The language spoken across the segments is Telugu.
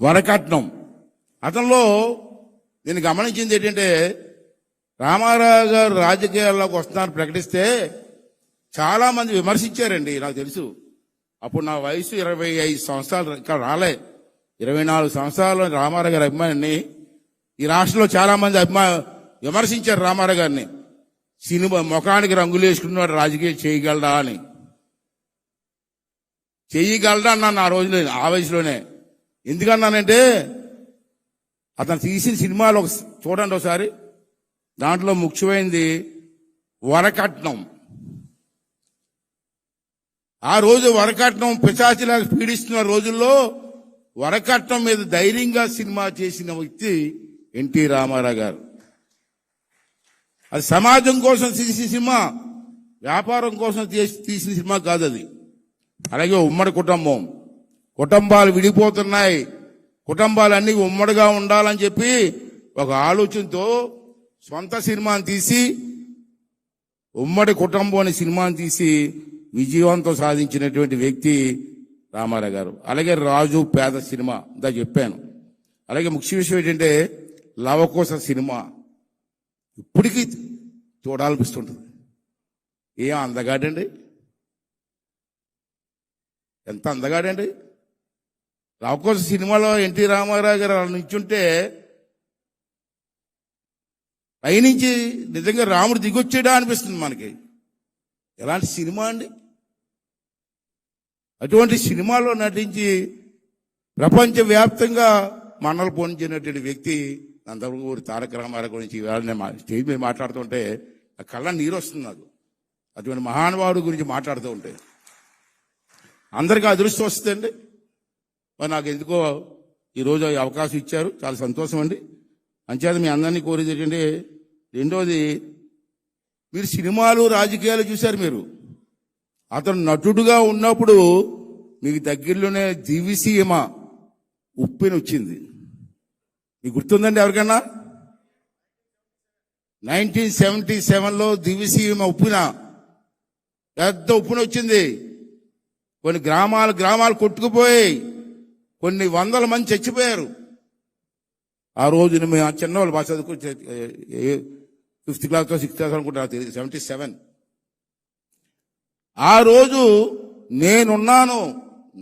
వరకట్నం. అతనిలో నేను గమనించింది ఏంటంటే రామారావు గారు రాజకీయాల్లోకి వస్తున్నారని ప్రకటిస్తే చాలా మంది విమర్శించారండి నాకు తెలుసు. అప్పుడు నా వయసు ఇరవై ఐదు సంవత్సరాలు ఇంకా రాలే. ఇరవై నాలుగు సంవత్సరాలు రామారావు గారి అభిమానిని ఈ రాష్ట్రంలో చాలా మంది అభిమా విమర్శించారు రామారావు గారిని. సినిమా ముఖానికి రంగులు వేసుకున్నాడు రాజకీయం చేయగలడా అని. చేయగలడా అన్నాను ఆ రోజులో ఆ వయసులోనే. ఎందుకన్నానంటే అతను తీసిన సినిమాలు ఒక చూడండి ఒకసారి. దాంట్లో ముఖ్యమైనది వరకట్నం. ఆ రోజు వరకట్నం పిశాచిలాగా పీడిస్తున్న రోజుల్లో వరకట్నం మీద ధైర్యంగా సినిమా చేసిన వ్యక్తి ఎన్టీ రామారావు గారు. అది సమాజం కోసం తీసిన సినిమా వ్యాపారం కోసం తీసిన సినిమా కాదు అది. అలాగే ఉమ్మడి కుటుంబం. కుటుంబాలు విడిపోతున్నాయి. కుటుంబాలు అన్ని ఉమ్మడిగా ఉండాలని చెప్పి ఒక ఆలోచనతో సొంత సినిమాని తీసి ఉమ్మడి కుటుంబం అనే సినిమాని తీసి విజయవంతం సాధించినటువంటి వ్యక్తి రామారావు గారు. అలాగే రాజు పేద సినిమా ఇందా చెప్పాను. అలాగే ముఖ్య విషయం ఏంటంటే లవకోస సినిమా ఇప్పటికీ చూడాలనిపిస్తుంటుంది. ఏం అందగాడండి? ఎంత అందగాడండి? అఫ్కోర్స్ సినిమాలో ఎన్టీ రామారావు గారు అలా నిల్చుంటే పైనుంచి నిజంగా రాముడు దిగొచ్చాడా అనిపిస్తుంది మనకి. ఎలాంటి సినిమా అండి? అటువంటి సినిమాలో నటించి ప్రపంచవ్యాప్తంగా మనలు పొందినటువంటి వ్యక్తి నందమూరి తారక రామారావు గురించి ఇవాళ నేను స్టేజ్ మీద మాట్లాడుతుంటే ఆ కళ్ళ నీరు వస్తుంది నాకు. అటువంటి మహానుభావుడి గురించి మాట్లాడుతూ ఉంటే. అందరికీ అదృష్టం వస్తుందండి. మరి నాకు ఎందుకో ఈరోజు అవకాశం ఇచ్చారు. చాలా సంతోషం అండి అంచేత మీ అందరినీ కోరేది ఏంటంటే రెండోది మీరు సినిమాలు రాజకీయాలు చూశారు మీరు. అతను నటుడుగా ఉన్నప్పుడు మీకు దగ్గరలోనే దివిసీమ ఉప్పెన వచ్చింది. మీకు గుర్తుందండి ఎవరికన్నా? నైన్టీన్ సెవెంటీ సెవెన్లో దివిసీమ ఉప్పిన. పెద్ద ఉప్పున వచ్చింది. కొన్ని గ్రామాలు గ్రామాలు కొట్టుకుపోయాయి. కొన్ని వందల మంది చచ్చిపోయారు. ఆ రోజున మేము ఆ చిన్నవాళ్ళు బాగా చదువుకు ఫిఫ్త్ క్లాస్ సిక్స్త్ క్లాస్ అనుకుంటా తెలియదు సెవెంటీ సెవెన్. ఆ రోజు నేనున్నాను.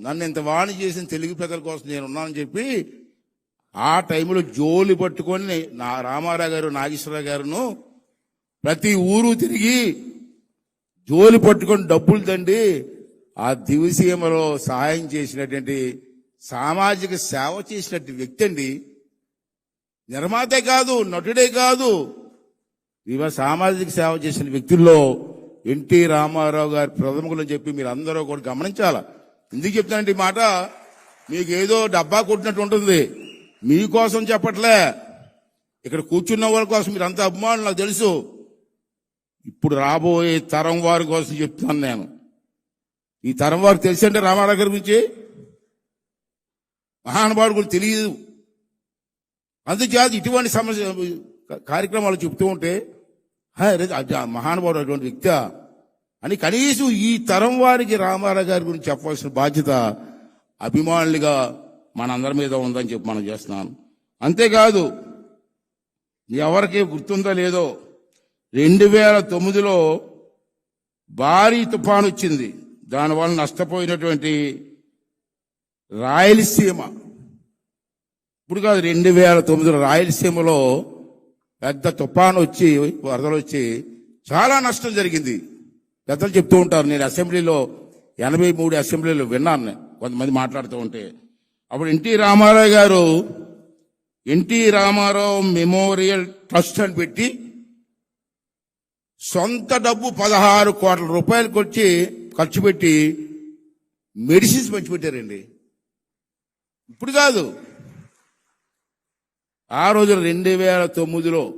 నన్ను ఇంత వాణి చేసిన తెలుగు ప్రజల కోసం నేనున్నానని చెప్పి ఆ టైంలో జోలి పట్టుకొని నా రామారావు గారు నాగేశ్వరరావు గారును ప్రతి ఊరు తిరిగి జోలి పట్టుకొని డబ్బులు తండి ఆ దివిసీమలో సహాయం చేసినటువంటి సామాజిక సేవ చేసినటువంటి వ్యక్తి అండి. నిర్మాతే కాదు నటుడే కాదు. ఇవ సామాజిక సేవ చేసిన వ్యక్తుల్లో ఎన్టీ రామారావు గారి ప్రథమకులని చెప్పి మీరు అందరూ కూడా గమనించాల. ఎందుకు చెప్తానంటే ఈ మాట? మీకు ఏదో డబ్బా కొట్టినట్టు ఉంటుంది. మీకోసం చెప్పట్లే. ఇక్కడ కూర్చున్న వాళ్ళ కోసం మీరు అంత అభిమానులు నాకు తెలుసు. ఇప్పుడు రాబోయే తరం వారి కోసం చెప్తున్నాను నేను. ఈ తరం వారు తెలిసంటే రామారావు గారి గురించి? మహానుభావుడు కూడా తెలియదు అందుచేత ఇటువంటి సమస్య కార్యక్రమాలు చెప్తూ ఉంటే మహానుభావుడు అటువంటి వ్యక్తి. అని కనీసం ఈ తరం వారికి రామారావు గారి గురించి చెప్పవలసిన బాధ్యత అభిమానులుగా మనందరి మీద ఉందని చెప్పి మనం చేస్తున్నాను అంతేకాదు ఎవరికి గుర్తుందో లేదో రెండు వేల తొమ్మిదిలో భారీ తుఫాను వచ్చింది. దానివల్ల నష్టపోయినటువంటి రాయలసీమ. ఇప్పుడు కాదు రెండు వేల తొమ్మిదిలో రాయలసీమలో పెద్ద తుఫాను వచ్చి వరదలు వచ్చి చాలా నష్టం జరిగింది. పెద్దలు చెప్తూ ఉంటారు నేను అసెంబ్లీలో ఎనభై మూడు అసెంబ్లీలో విన్నాను కొంతమంది మాట్లాడుతూ ఉంటే. అప్పుడు ఎన్టీ రామారావు గారు ఎన్టీ రామారావు మెమోరియల్ ట్రస్ట్ అని పెట్టి సొంత డబ్బు పదహారు కోట్ల రూపాయలకు వచ్చి ఖర్చు పెట్టి మెడిసిన్స్ పంచిపెట్టారండి. ఇప్పుడు కాదు. ఆ రోజు రెండు వేల తొమ్మిదిలో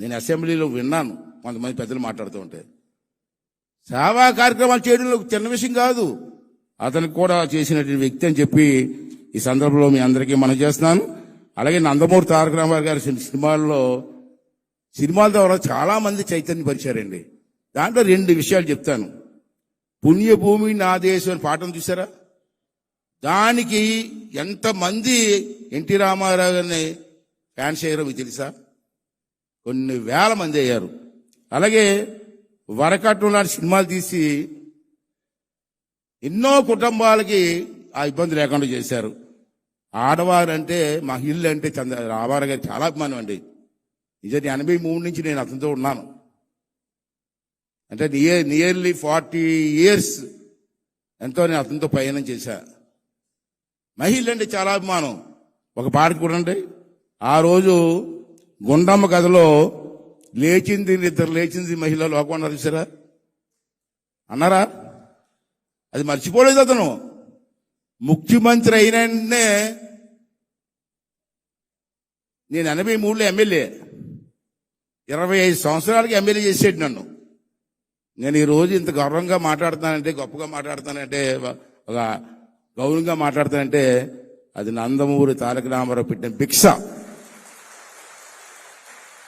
నేను అసెంబ్లీలో విన్నాను. కొంతమంది పెద్దలు మాట్లాడుతూ ఉంటే. సేవా కార్యక్రమాలు చేయడంలో చిన్న విషయం కాదు. అతనికి కూడా చేసినటువంటి వ్యక్తి అని చెప్పి ఈ సందర్భంలో మీ అందరికీ మనం చేస్తున్నాను. అలాగే నందమూరి తారక రామారావు గారి సినిమాల్లో సినిమాల ద్వారా చాలా మంది చైతన్యపరిచారండి. దాంట్లో రెండు విషయాలు చెప్తాను. పుణ్యభూమి నా దేశం అని పాఠం చూసారా దానికి ఎంతమంది ఎన్టీ రామారావు గారిని ఫ్యాన్స్ అయ్యారో మీకు తెలుసా? కొన్ని వేల మంది అయ్యారు. అలాగే వరకట్నం లాంటి సినిమాలు తీసి ఎన్నో కుటుంబాలకి ఆ ఇబ్బంది లేకుండా చేశారు. ఆడవారు అంటే మహిళలు అంటే చంద్ర రామారావు గారు చాలా అభిమానం అండి. నిజాన్ని ఎనభై మూడు నుంచి నేను అతనితో ఉన్నాను. అంటే నియర్ నియర్లీ ఫార్టీ ఇయర్స్ ఎంతో నేను అతనితో ప్రయాణం చేశా. మహిళంటే చాలా అభిమానం. ఒక పాట చూడండి. ఆ రోజు గుండమ్మ కథలో లేచింది నిద్ర లేచింది మహిళ లోకం అన్నారు చూసారా? అన్నారా? అది మర్చిపోలేదు అతను. ముఖ్యమంత్రి అయిన వెంటనే నేను ఎనభై మూడులో ఎమ్మెల్యే. ఇరవై ఐదు సంవత్సరాలకి ఎమ్మెల్యే చేసేది నన్ను. నేను ఈరోజు ఇంత గౌరవంగా మాట్లాడుతానంటే గొప్పగా మాట్లాడుతానంటే ఒక గౌరవంగా మాట్లాడుతానంటే అది నందమూరి తారక రామారావు పెట్టిన భిక్ష